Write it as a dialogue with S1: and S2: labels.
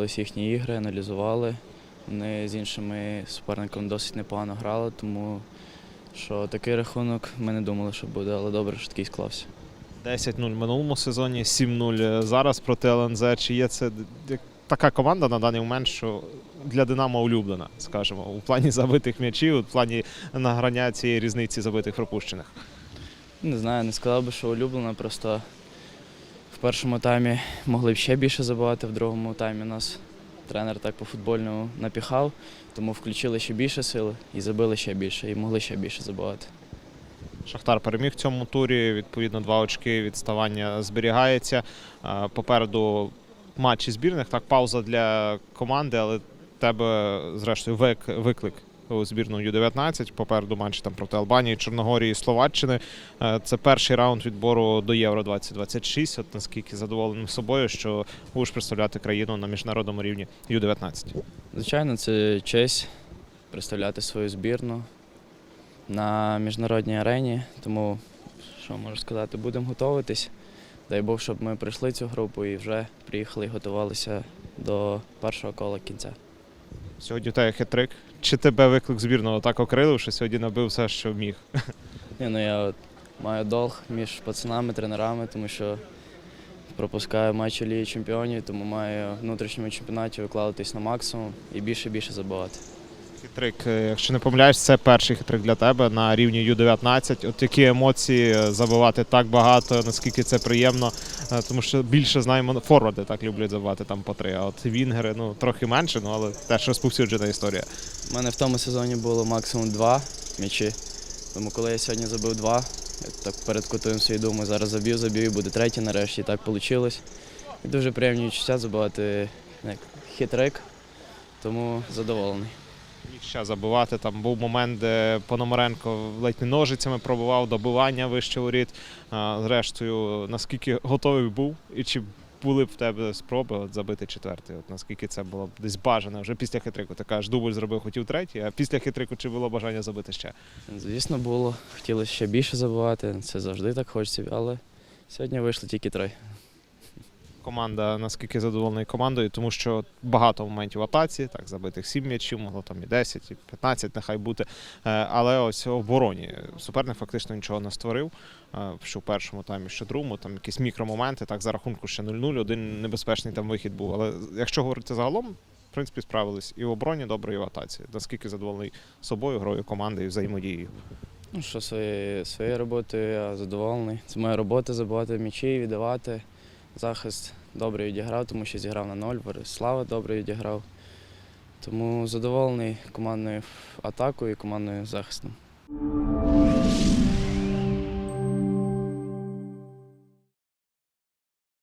S1: дивилися їхні ігри, аналізували. Вони з іншими суперниками досить непогано грали, тому що такий рахунок ми не думали, що буде, але добре, що такий склався.
S2: 10-0 в минулому сезоні, 7-0 зараз проти ЛНЗ. Чи є це така команда на даний момент, що для Динамо улюблена, скажімо, у плані забитих м'ячів, у плані награння цієї різниці забитих пропущених?
S1: Не знаю, не сказав би, що улюблена, просто першому таймі могли б ще більше забивати, в другому таймі нас тренер так по футбольному напіхав, тому включили ще більше сил і забили ще більше, і могли ще більше забивати.
S2: Шахтар переміг в цьому турі. Відповідно, два очки відставання зберігається. Е, Попереду матчі збірних. Так, пауза для команди, але тебе, зрештою, виклик збірну Ю-19. Попереду матчі там проти Албанії, Чорногорії, Словаччини. Е, Це перший раунд відбору до Євро 2026. От наскільки задоволений собою, що будеш представляти країну на міжнародному рівні Ю-19.
S1: Звичайно, це честь представляти свою збірну на міжнародній арені, тому що можу сказати, будемо готуватись. Дай Бог, щоб ми пройшли цю групу і вже приїхали і готувалися до першого кола кінця.
S2: Сьогодні у тебе хитрик. Чи тебе виклик збірного так окрилив, що сьогодні набив все, що міг?
S1: Ні, ну я от маю долг між пацанами, тренерами, тому що пропускаю матчі Ліги Чемпіонів, тому маю в внутрішньому чемпіонаті викладатись на максимум і більше і більше забивати.
S2: Хитрик, е, якщо не помиляюсь, це перший хитрик для тебе на рівні Ю-19. От які емоції е, забивати так багато, наскільки це приємно, тому що більше знаємо, форварди так люблять забивати там по три. А от вінгери, ну трохи менше, ну але теж розповсюджена історія.
S1: У мене в тому сезоні було максимум два м'ячі. Тому коли я сьогодні забив два, я так перед собі думаю, зараз заб'ю, заб'ю і буде третій нарешті. І так вийшло. І дуже приємні відчуття забивати як хитрик, тому задоволений.
S2: Міг ще забивати. Там був момент, де Пономаренко ледь не ножицями пробував добивання вище воріт. Зрештою, наскільки готовий був, і чи були б в тебе спроби от, забити четвертий? От наскільки це було б десь бажано вже після хитрику? Ти кажеш, дубль зробив, хотів третій, а після хитрику чи було бажання забити ще?
S1: Звісно, було. Хотілося ще більше забивати, це завжди так хочеться, але сьогодні вийшло тільки три.
S2: Команда наскільки задоволена командою, тому що багато моментів в атаці, так, забитих 7 м'ячів, могло там і 10, і 15, нехай бути. Е, Але ось в обороні суперник фактично нічого не створив. е, Що в першому таймі, що другому, там якісь мікромоменти, так, за рахунку ще 0-0, один небезпечний там вихід був. Але якщо говорити загалом, в принципі, справились і в обороні добре, і в атаці. Наскільки задоволений собою, грою команди і взаємодією.
S1: Ну що, своєю, своєю роботою я задоволений. Це моя робота забивати м'ячі, віддавати. Захист добре відіграв, тому що зіграв на ноль. Борислава добре відіграв. Тому задоволений командною атакою і командною захистом.